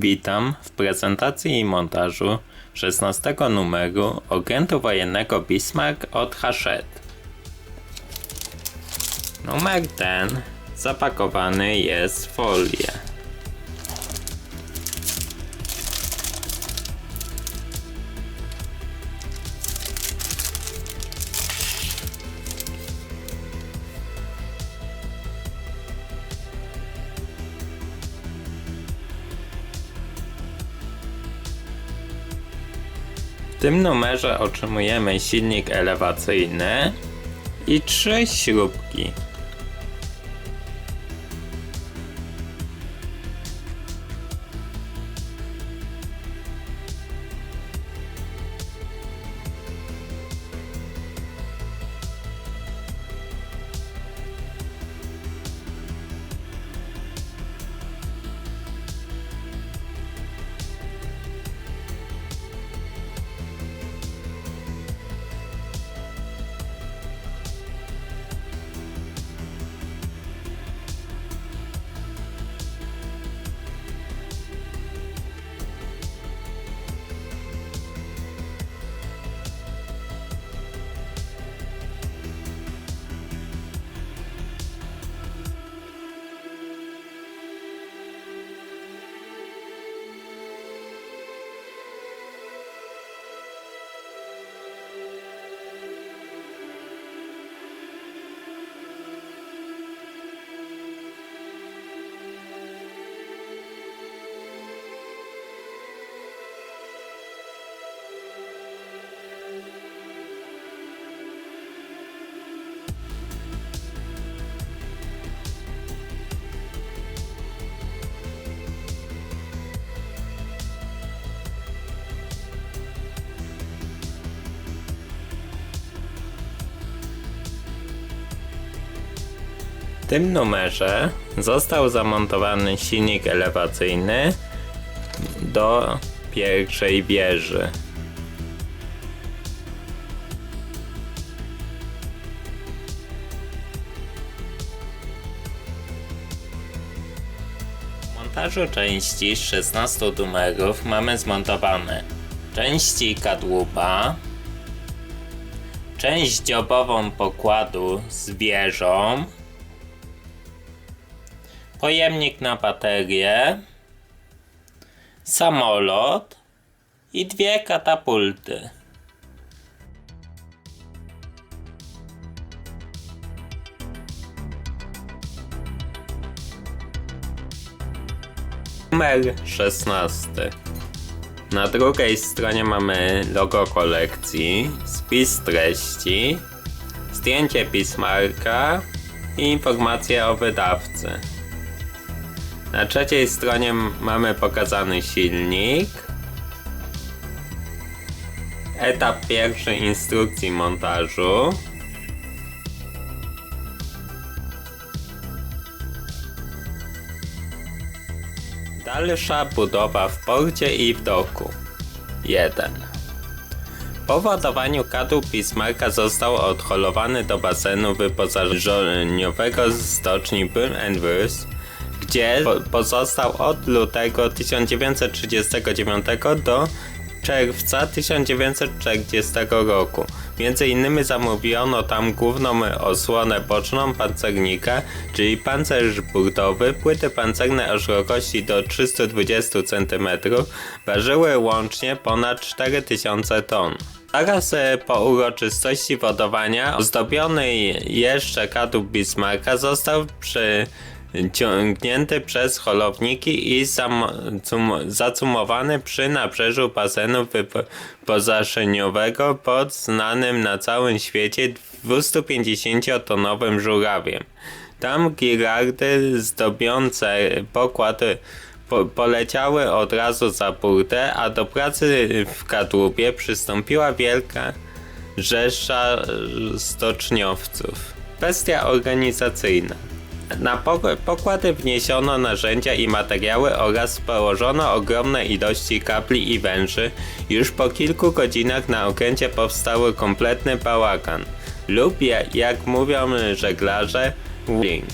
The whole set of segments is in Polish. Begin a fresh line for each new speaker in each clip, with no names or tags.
Witam w prezentacji i montażu 16 numeru Okrętu Wojennego Bismarck od Hachette. Numer ten zapakowany jest w folię. Tym numerze otrzymujemy silnik elewacyjny i trzy śrubki. W tym numerze został zamontowany silnik elewacyjny do pierwszej wieży. W montażu części z 16 numerów mamy zmontowane części kadłuba, część dziobową pokładu z wieżą, pojemnik na baterię, samolot i dwie katapulty. Numer 16. Na drugiej stronie mamy logo kolekcji, spis treści, zdjęcie Bismarcka i informacje o wydawcy. Na trzeciej stronie mamy pokazany silnik. Etap pierwszy instrukcji montażu. Dalsza budowa w porcie i w doku. 1. Po ładowaniu kadłub Bismarcka został odholowany do basenu wyposażeniowego z stoczni Wurst, gdzie po- pozostał od lutego 1939 do czerwca 1940 roku. Między innymi zamówiono tam główną osłonę boczną pancernika, czyli pancerz burtowy, płyty pancerne o szerokości do 320 cm, ważyły łącznie ponad 4000 ton. Zaraz e, po uroczystości wodowania ozdobiony jeszcze kadłub Bismarcka został przyciągnięty przez holowniki i zacumowany przy nabrzeżu basenu wyposażeniowego pod znanym na całym świecie 250-tonowym żurawiem. Tam girardy zdobiące pokład po, poleciały od razu za burtę, a do pracy w kadłubie przystąpiła wielka rzesza stoczniowców. Kwestia organizacyjna. Na pok- pokłady wniesiono narzędzia i materiały oraz położono ogromne ilości kabli i węży. Już po kilku godzinach na okręcie powstały kompletny bałagan lub ja- jak mówią żeglarze, wing.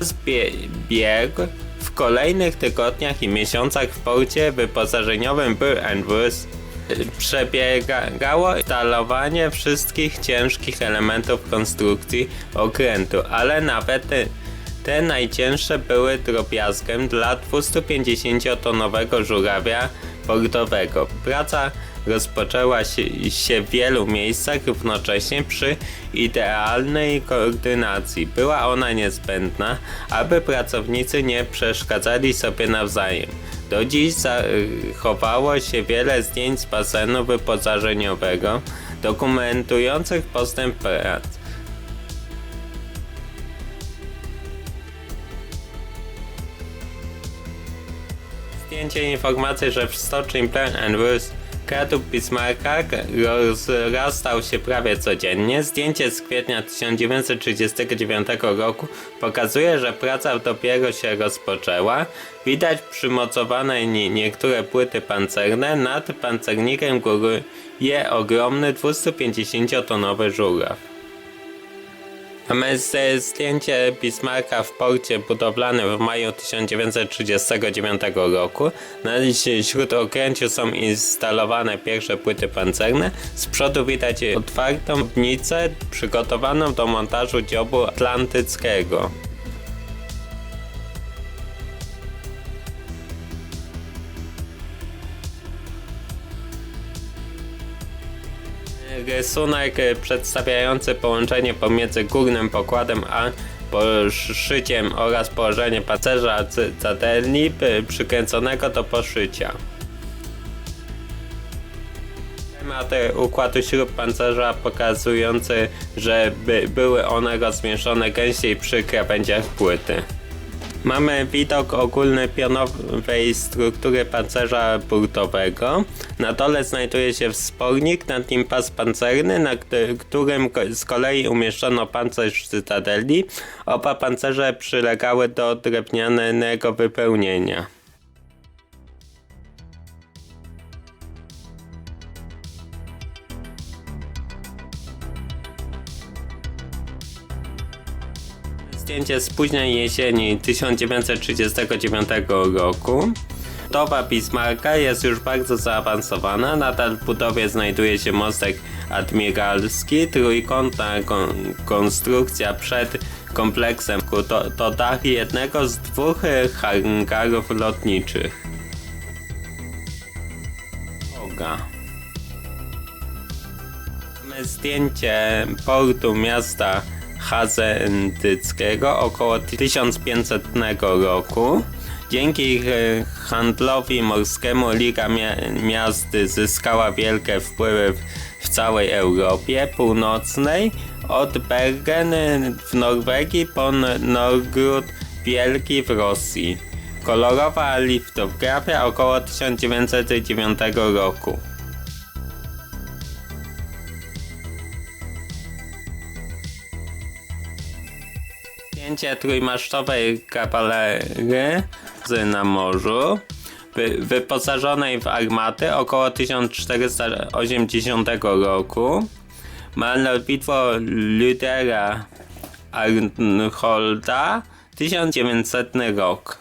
Zbieg W kolejnych tygodniach i miesiącach w porcie wyposażeniowym Burr-Wurst przebiegało instalowanie wszystkich ciężkich elementów konstrukcji okrętu, ale nawet te, najcięższe były drobiazgiem dla 250-tonowego żurawia portowego. Praca rozpoczęła się, się w wielu miejscach równocześnie przy idealnej koordynacji. Była ona niezbędna, aby pracownicy nie przeszkadzali sobie nawzajem. Do dziś zachowało się wiele zdjęć z basenu wyposażeniowego dokumentujących postęp prac. Zdjęcie informacji, że w stoczni Burn Wurst Kradł Bismarcka rozrastał się prawie codziennie. Zdjęcie z kwietnia 1939 roku pokazuje, że praca dopiero się rozpoczęła. Widać przymocowane niektóre płyty pancerne. Nad pancernikiem góruje ogromny 250-tonowy żuraw. Zdjęcie Bismarcka w porcie budowlanym w maju 1939 roku. Na śródokręciu są instalowane pierwsze płyty pancerne. Z przodu widać otwartą bnicę przygotowaną do montażu dziobu atlantyckiego. Rysunek przedstawiający połączenie pomiędzy górnym pokładem a poszyciem oraz położenie pancerza cytadelni przykręconego do poszycia. Schemat układu śrub pancerza pokazujący, że by były one rozmieszczone gęściej przy krawędziach płyty. Mamy widok ogólny pionowej struktury pancerza burtowego. Na dole znajduje się wspornik, nad nim pas pancerny, na którym z kolei umieszczono pancerz cytadeli. Oba pancerze przylegały do drewnianego wypełnienia. Zdjęcie z późnej jesieni 1939 roku. Budowa Bismarcka jest już bardzo zaawansowana. Nadal w budowie znajduje się mostek admiralski, trójkątna kon konstrukcja przed kompleksem to, to dach jednego z dwóch hangarów lotniczych. Oga. Mamy zdjęcie portu miasta Hazentyckiego około 1500 roku. Dzięki e, handlowi morskiemu Liga Miast zyskała wielkie wpływy w całej Europie Północnej, od Bergen w Norwegii po Norgród Wielki w Rosji. Kolorowa liftografia około 1909 roku. Zdjęcie trójmasztowej kawalerii na morzu, wy, wyposażonej w armaty około 1480 roku. Malowidło Ludera Arnholda 1900 rok.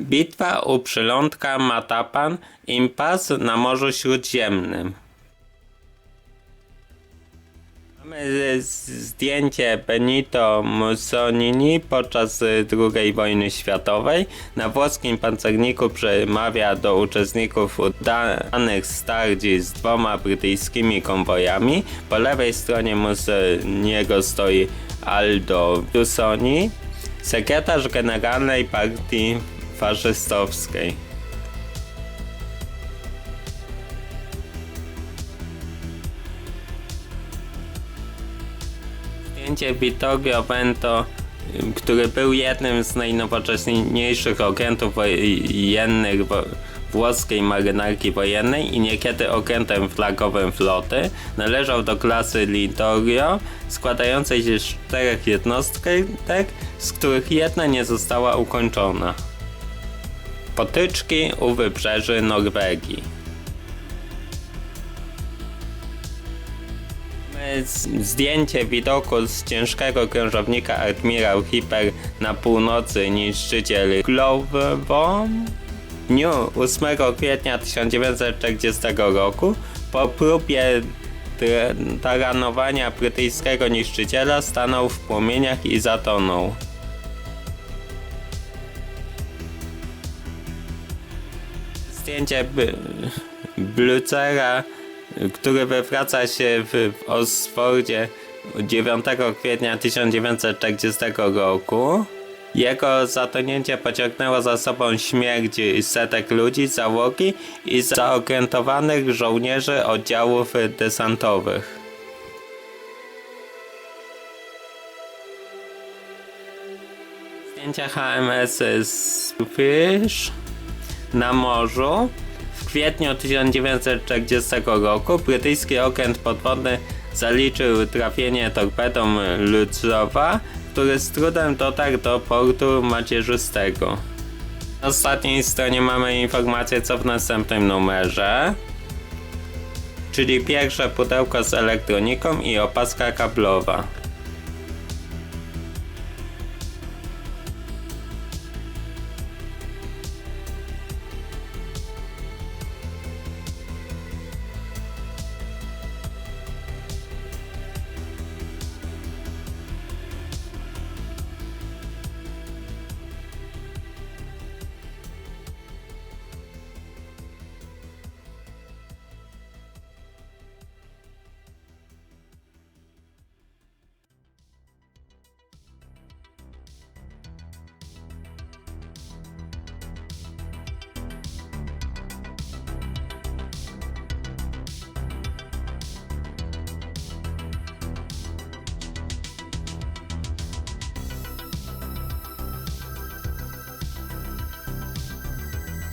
Bitwa u przylądka Matapan Impas na Morzu Śródziemnym. Zdjęcie Benito Mussolini podczas II wojny światowej. Na włoskim pancerniku przemawia do uczestników udanych starć z dwoma brytyjskimi konwojami. Po lewej stronie Mussoliniego stoi Aldo Busoni, sekretarz generalnej partii faszystowskiej. Zdjęcie Vittorio Vento, który był jednym z najnowocześniejszych okrętów wojennych włoskiej marynarki wojennej i niekiedy okrętem flagowym floty, należał do klasy Littorio, składającej się z czterech jednostek, z których jedna nie została ukończona. Potyczki u wybrzeży Norwegii. Zdjęcie widoku z ciężkiego krążownika Admirał Hiper na północy niszczyciel Glovo. W dniu 8 kwietnia 1940 roku po próbie taranowania brytyjskiego niszczyciela stanął w płomieniach i zatonął. Zdjęcie Blucera, który wywraca się w w Oxfordzie 9 kwietnia 1940 roku. Jego zatonięcie pociągnęło za sobą śmierć setek ludzi, załogi i zaokrętowanych żołnierzy oddziałów desantowych. Zdjęcia HMS Fish na morzu. Kwietniu 1940 roku brytyjski okręt podwodny zaliczył trafienie torpedą Luzowa, który z trudem dotarł do portu macierzystego. Na ostatniej stronie mamy informację co w następnym numerze. Czyli pierwsze pudełko z elektroniką i opaska kablowa.